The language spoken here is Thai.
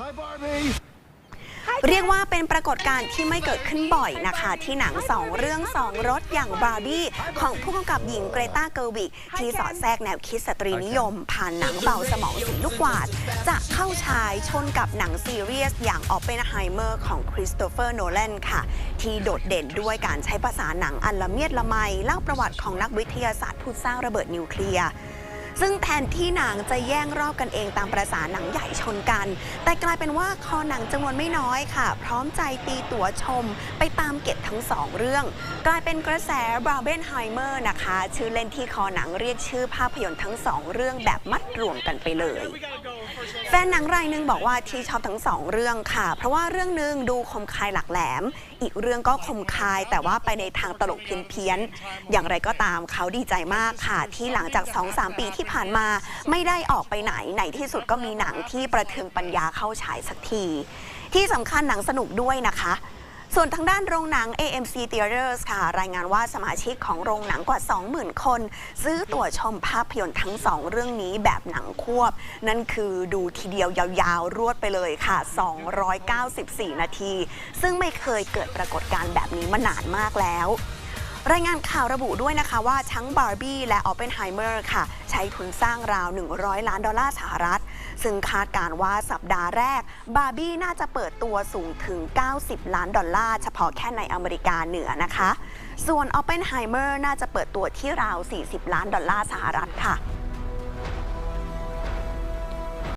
Hi, Barbie. เรียกว่าเป็นปรากฏการณ์ที่ไม่เกิดขึ้นบ่อยนะคะ ที่หนังสองเรื่องสองรสอย่างบาร์บี้ของผู้กำกับหญิงเกรตาเกอร์วิกที่สอดแทรกแนวคิดสตรีนิยม ผ่านหนังเบาสมองสีลูกกวาด จะเข้าฉายชนกับหนังซีเรียสอย่างออปเปนไฮเมอร์ของคริสโตเฟอร์โนแลนค่ะ ที่โดดเด่นด้วยการใช้ภาษาหนังอันละเมียดละไมเล่าประวัติของนักวิทยาศาสตร์ผู้สร้างระเบิดนิวเคลียร์ ซึ่งแทนที่หนังจะแย่งรอบกันเองตามประสาหนังใหญ่ชนกัน แต่กลายเป็นว่าคอหนังจำนวนไม่น้อยค่ะ พร้อมใจตีตั๋วชม ไปตามเก็บทั้งสองเรื่อง กลายเป็นกระแสบราเบนไฮเมอร์นะคะ ชื่อเล่นที่คอหนังเรียกชื่อภาพยนตร์ทั้งสองเรื่องแบบมัดรวมกันไปเลย แฟนหนังรายหนึ่งบอกว่าที่ชอบทั้งสองเรื่องค่ะ เพราะว่าเรื่องหนึ่งดูคมคายหลักแหลม อีกเรื่องก็คมคายแต่ว่าไปในทางตลกเพี้ยนๆอย่างไรก็ตามเขาดีใจมากค่ะ ที่หลังจาก 2-3 ปีที่ผ่านมา ไม่ได้ออกไปไหนในที่สุดก็มีหนังที่ประเทืองปัญญาเข้าฉายสักที ที่สำคัญหนังสนุกด้วยนะคะ ส่วนทางด้านโรงหนัง AMC Theaters ค่ะ รายงานว่าสมาชิกของโรงหนังกว่า 20,000 คน ซื้อตั๋วชมภาพยนตร์ทั้งสองเรื่องนี้แบบหนังควบ นั่นคือดูทีเดียวยาวๆ รวดไปเลยค่ะ 294 นาที ซึ่งไม่เคยเกิดปรากฏการณ์แบบนี้มานานมากแล้วรายงานข่าวระบุด้วยนะคะว่าทั้งบาร์บี้และออปเปนไฮเมอร์ค่ะ ใช้ทุนสร้างราว 100 ล้านดอลลาร์สหรัฐ ซึ่งคาดการว่าสัปดาห์แรก บาร์บี้น่าจะเปิดตัวสูงถึง 90 ล้านดอลลาร์ เฉพาะแค่ในอเมริกาเหนือนะคะ ส่วนออปเปนไฮเมอร์น่าจะเปิดตัวที่ราว 40 ล้านดอลลาร์สหรัฐค่ะ